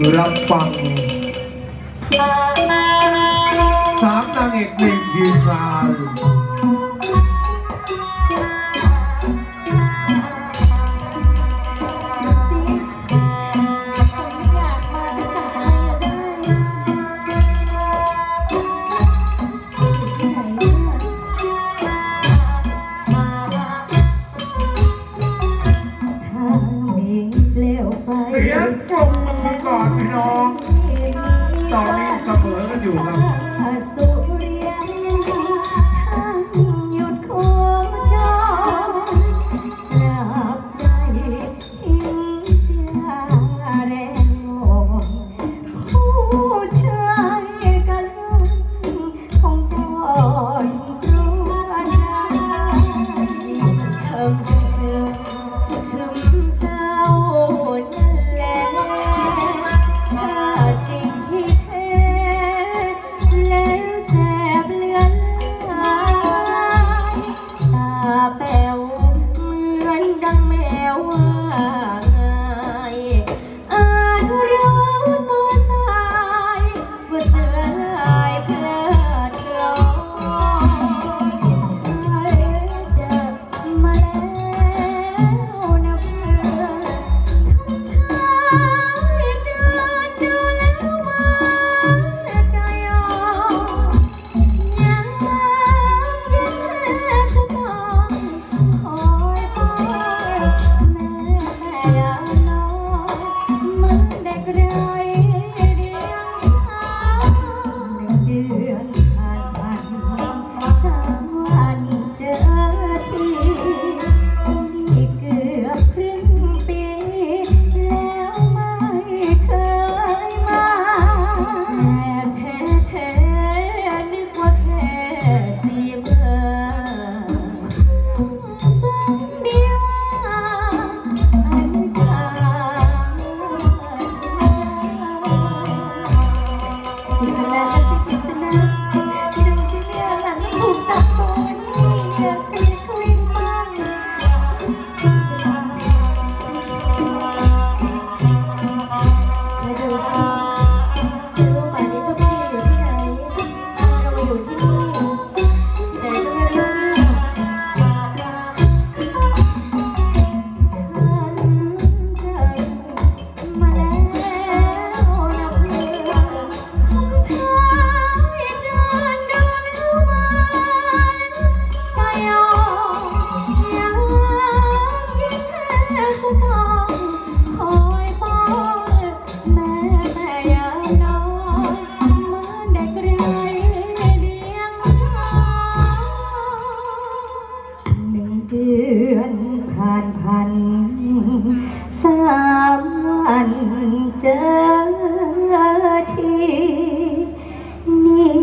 lempang sang nangik minggir พี่น้อง ตอนนี้เสมอกันอยู่ครับ เจอที่นี่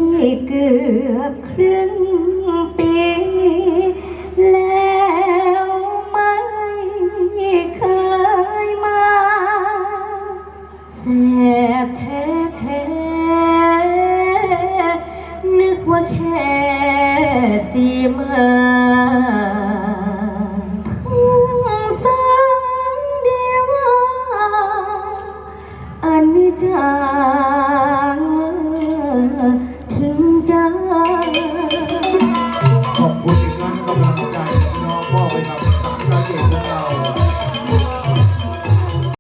เกือบครึ่งปี แล้วไม่เคยมาแสบแท้แท้นึกว่าแค่สีมา 家。